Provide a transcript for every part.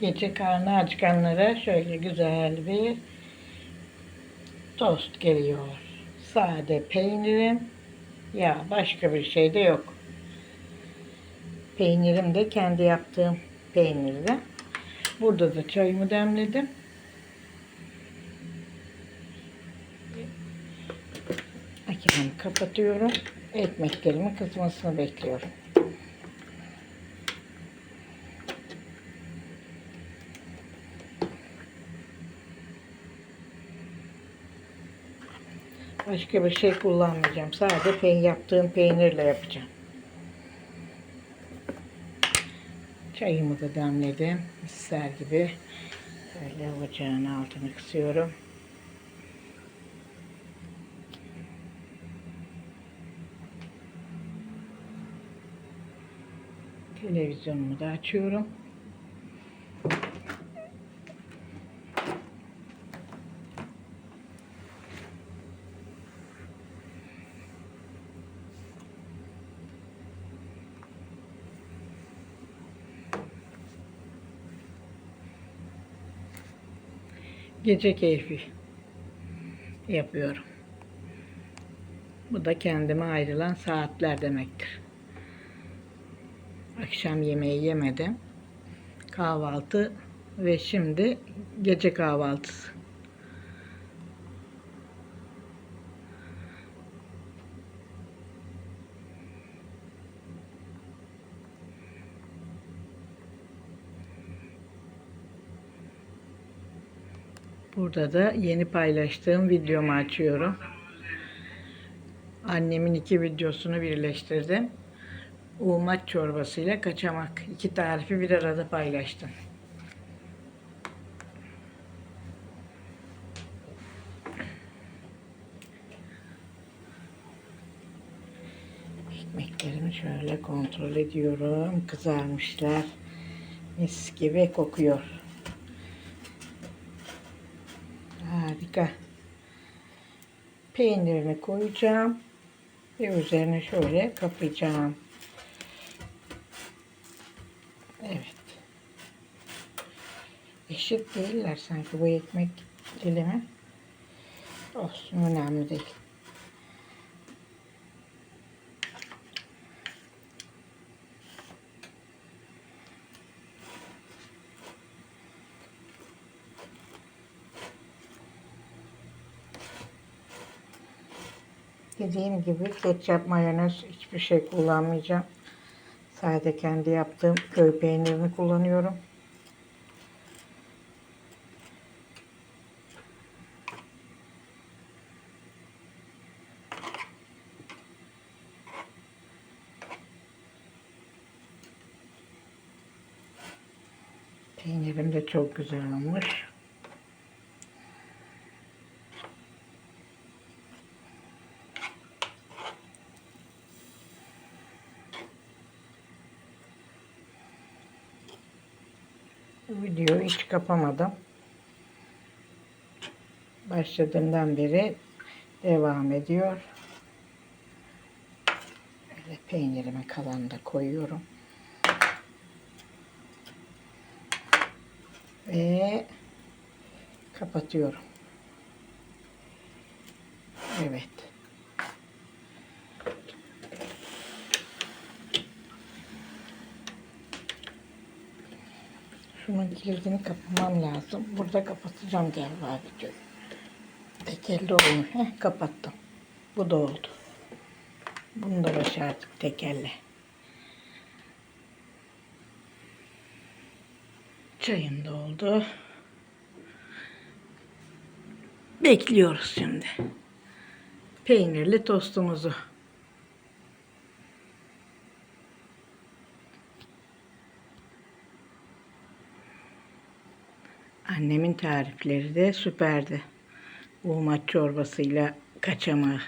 Gece karnı acıkanlara şöyle güzel bir tost geliyor. Sade peynirim. Ya başka bir şey de yok. Peynirim de kendi yaptığım peynirde. Burada da çayımı demledim. Makinemi kapatıyorum. Ekmeklerimin kızmasını bekliyorum. Başka bir şey kullanmayacağım. Sadece peyn yaptığım peynirle yapacağım. Çayımı da demledim. Misler gibi. Böyle ocağın altını kısıyorum. Televizyonumu da açıyorum. Gece keyfi yapıyorum. Bu da kendime ayrılan saatler demektir. Akşam yemeği yemedim. Kahvaltı ve şimdi gece kahvaltısı. Burada da yeni paylaştığım videomu açıyorum. Annemin iki videosunu birleştirdim. Uğmaç çorbasıyla kaçamak. İki tarifi bir arada paylaştım. Ekmeklerimi şöyle kontrol ediyorum. Kızarmışlar. Mis gibi kokuyor. Harika. Peynirini koyacağım. Ve üzerine şöyle kapayacağım. Evet. Eşit değiller sanki bu ekmek dilimi. Olsun önemli değil. Dediğim gibi ketçap, mayonez hiçbir şey kullanmayacağım. Sadece kendi yaptığım köy peynirini kullanıyorum. Peynirim de çok güzel olmuş. Videoyu hiç kapamadım. Başladığımdan beri devam ediyor. Böyle peynirimi kalanı da koyuyorum. Ve kapatıyorum. Evet. Şunun kilidini kapamam lazım. Burada kapatacağım galiba videoyu. Tek elde olmuş. Heh, kapattım. Bu da oldu. Bunu da başardık tek elle. Çayım da oldu. Bekliyoruz şimdi. Peynirli tostumuzu. Annemin tarifleri de süperdi. Uğmaç çorbasıyla kaçamağı.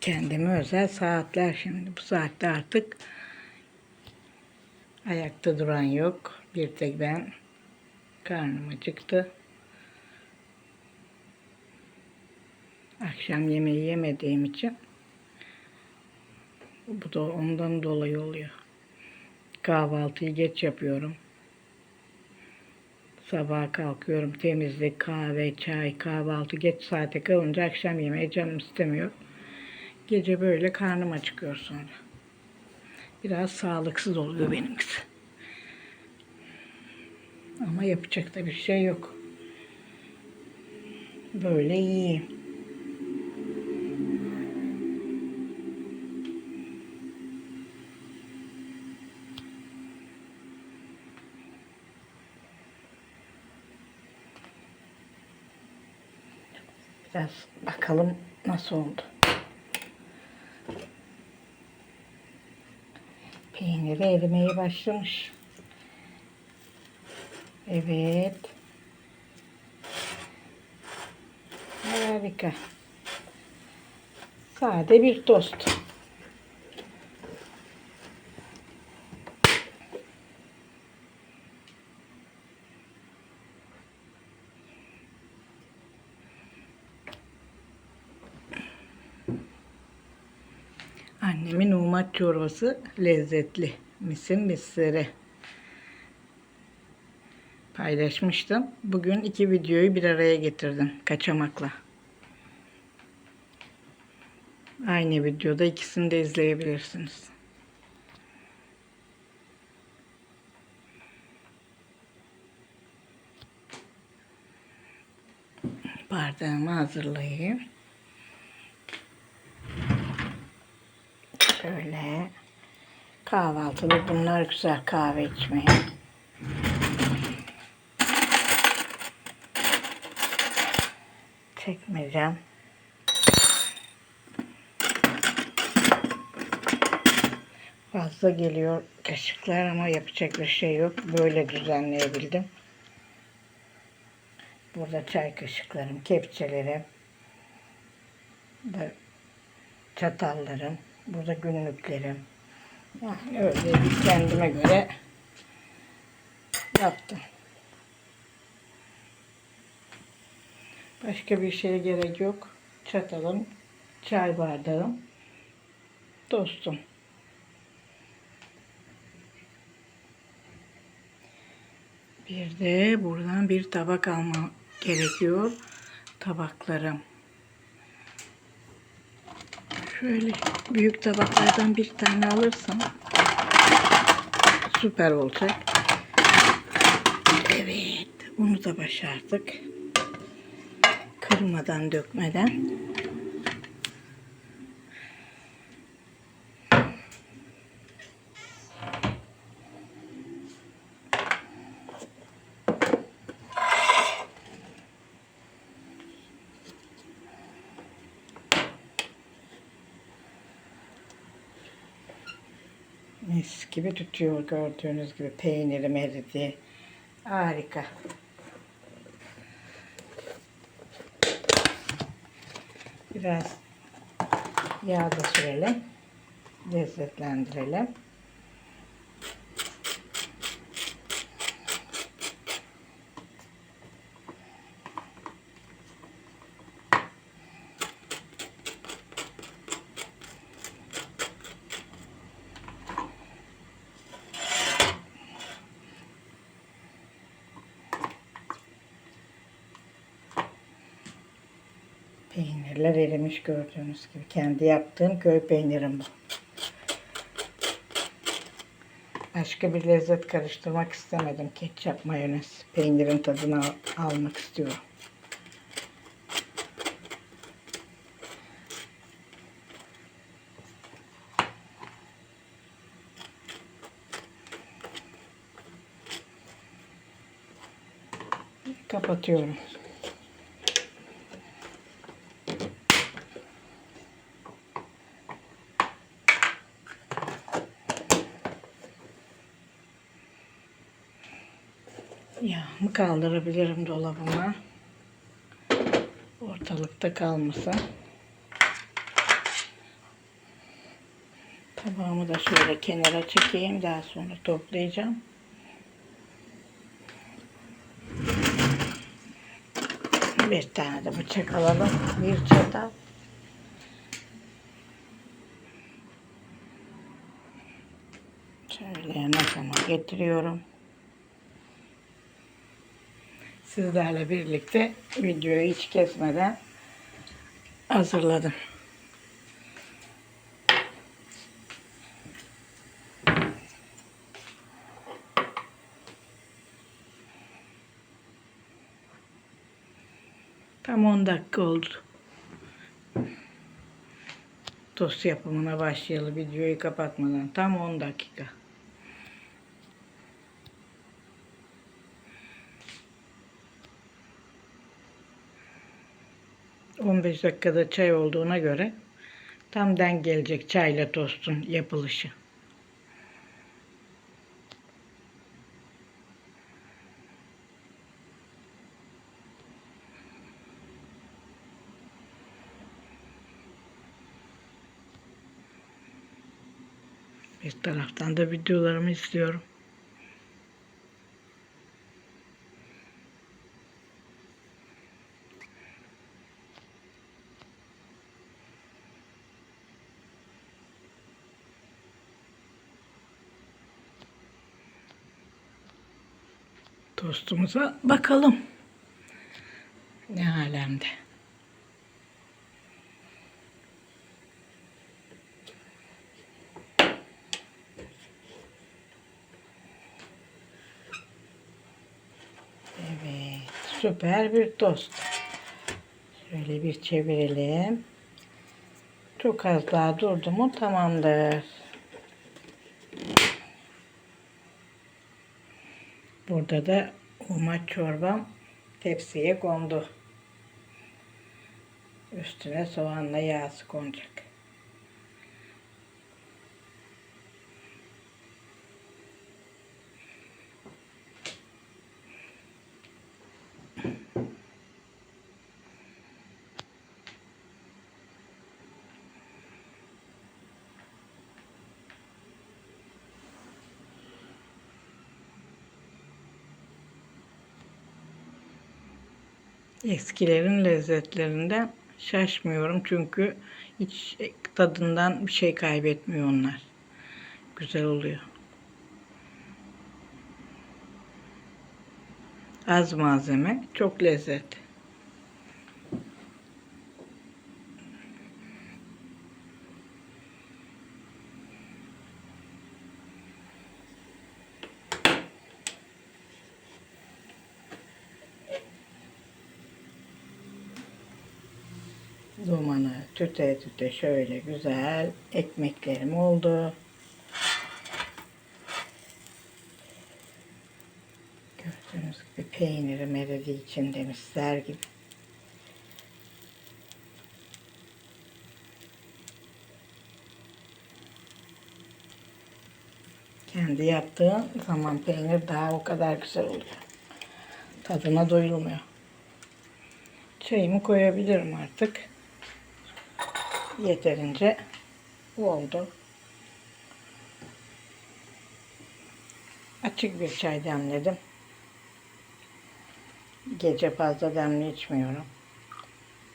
Kendime özel saatler şimdi. Bu saatte artık ayakta duran yok. Bir tek ben Karnım acıktı. Akşam yemeği yemediğim için bu da ondan dolayı oluyor. Kahvaltıyı geç yapıyorum. Sabah kalkıyorum temizlik, kahve, çay, kahvaltı geç saate kalınca akşam yemeği canım istemiyor. Gece böyle karnım acıkıyor sonra. Biraz sağlıksız oluyor benimkisi. Ama yapacak da bir şey yok. Böyle yiyeyim. Nasıl oldu. Peyniri erimeye başlamış. Evet. Harika. Sade bir tost. Umat çorbası lezzetli. Misin misleri. Paylaşmıştım. Bugün iki videoyu bir araya getirdim. Kaçamakla. Aynı videoda ikisini de izleyebilirsiniz. Bardağımı hazırlayayım. Şöyle kahvaltıda bunlar güzel kahve içmeye. Çekmeyeceğim. Fazla geliyor kaşıklar ama yapacak bir şey yok. Böyle düzenleyebildim. Burada çay kaşıklarım, kepçelerim, çatallarım, burada günlüklerim. Yani öyle kendime göre yaptım. Başka bir şeye gerek yok. Çatalım, çay bardağım, dostum. Bir de buradan bir tabak almam gerekiyor. Tabaklarım. Şöyle büyük tabaklardan bir tane alırsam süper olacak. Evet, bunu da başardık. Kırmadan, dökmeden. Mis gibi tutuyor gördüğünüz gibi peynirim eridi. Harika. Biraz yağ da sürelim. Lezzetlendirelim. Peynirler erimiş gördüğünüz gibi. Kendi yaptığım köy peynirim bu. Başka bir lezzet karıştırmak istemedim. Ketçap, mayonez. Peynirin tadını al- almak istiyorum. Kapatıyorum. Kaldırabilirim dolabıma. Ortalıkta kalmasın. Tabağımı da şöyle kenara çekeyim. Daha sonra toplayacağım. Bir tane de bıçak alalım. Bir çatal. Şöyle masama getiriyorum. Sizlerle birlikte videoyu hiç kesmeden hazırladım. Tam 10 dakika oldu. Tost yapımına başlayalı videoyu kapatmadan. Tam 10 dakika. ...15 dakikada çay olduğuna göre... ...tam denk gelecek çayla tostun yapılışı. Bir taraftan da videolarımı izliyorum. Tostumuza bakalım. Ne alemde. Evet, süper bir tost. Şöyle bir çevirelim. Çok az daha durdu mu tamamdır. Burada da umaç çorbam tepsiye kondu. Üstüne soğanla yağsı konacak. Eskilerin lezzetlerinden şaşmıyorum çünkü hiç tadından bir şey kaybetmiyor onlar. Güzel oluyor. Az malzeme, çok lezzet. Dumanı tüte tüte şöyle güzel ekmeklerim oldu. Gördüğünüz gibi peynirim eridi içinde misler gibi. Kendi yaptığın zaman peynir daha o kadar güzel oluyor. Tadına doyulmuyor. Çayımı koyabilirim artık. Yeterince oldu. Açık bir çay demledim. Gece fazla demli içmiyorum.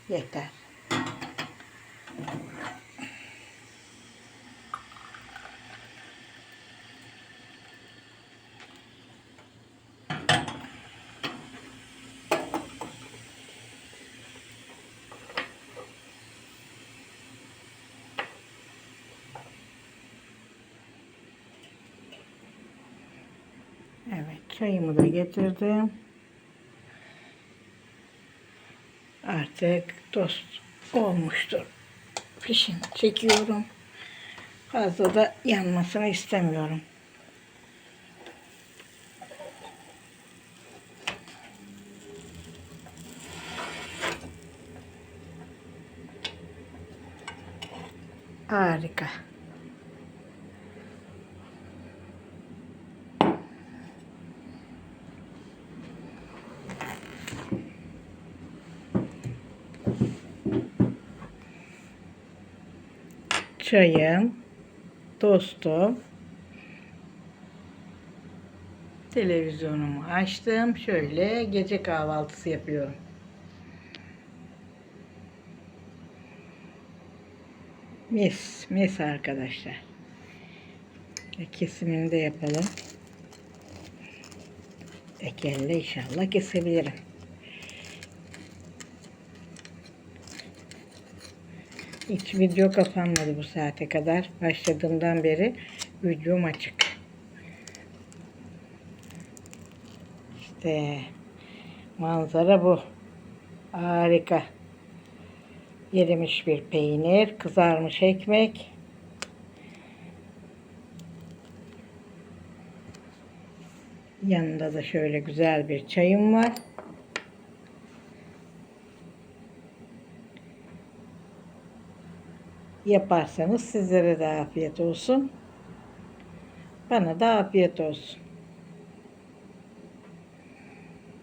Yeter. Evet, çayımı da getirdim. Artık tost olmuştur. Pişin çekiyorum. Fazla da yanmasını istemiyorum. Harika. çayın dostu televizyonumu açtım. Şöyle gece kahvaltısı yapıyorum. Mis, mis arkadaşlar. E, kesimini de yapalım. Ekelle inşallah kesebilirim. Hiç video kapanmadı bu saate kadar. Başladığımdan beri videom açık. İşte manzara bu. Harika. Erimiş bir peynir, kızarmış ekmek. Yanında da şöyle güzel bir çayım var. Yaparsanız sizlere de afiyet olsun. Bana da afiyet olsun.